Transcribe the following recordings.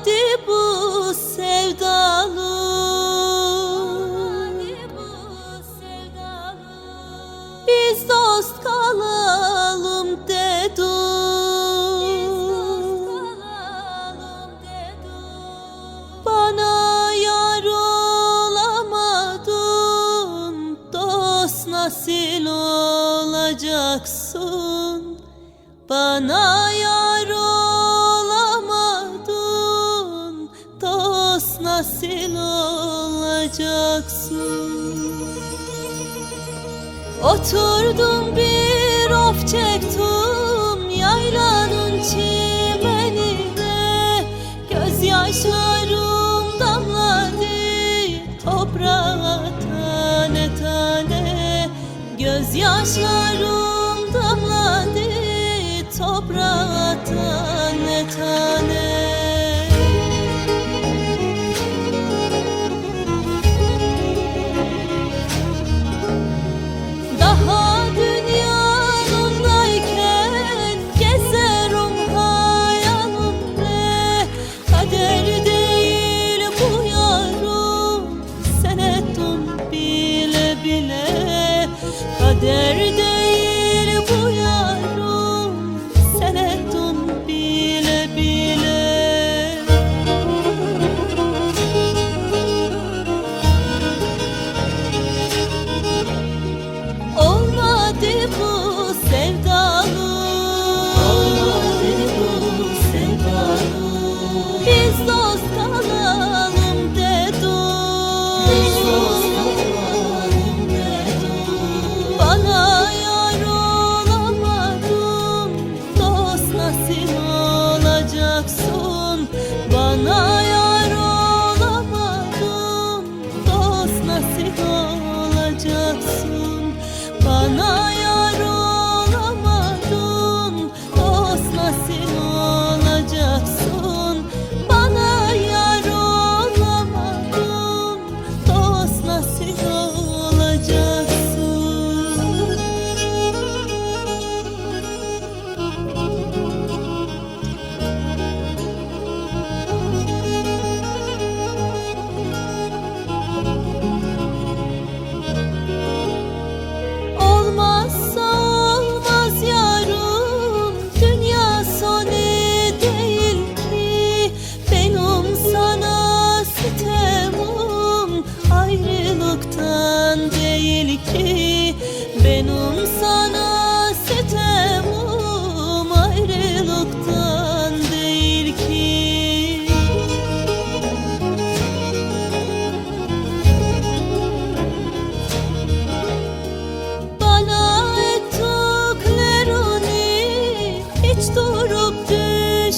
Olmadı bu sevdalı. Biz dost kalalım dedim Bana yar olamadın Dost nasıl olacaksın. Bana yar Dost nasıl olacaksın? Oturdum bir of çektim yaylanın çimenine. Gözyaşlarım damladı toprağa tane tane. Gözyaşlarım damladı toprağa tane tane day. Olacaksın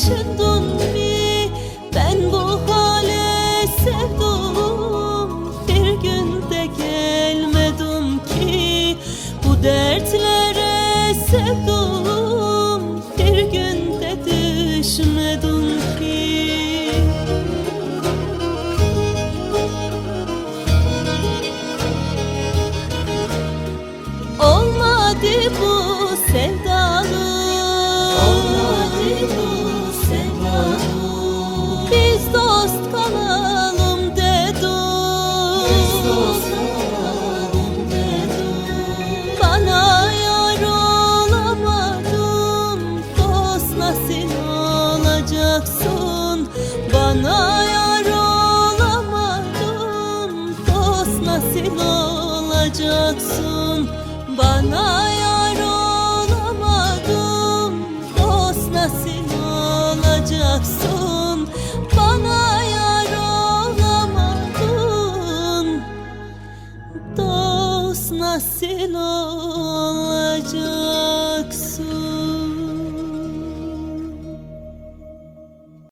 düşündün mü? Ben bu hale sevdum. Bir günde gelmedim ki. Bu dertlere sevdum nasıl olacaksın. Bana yar olamadın Dost nasıl olacaksın. Bana yar olamadın Dost nasıl olacaksın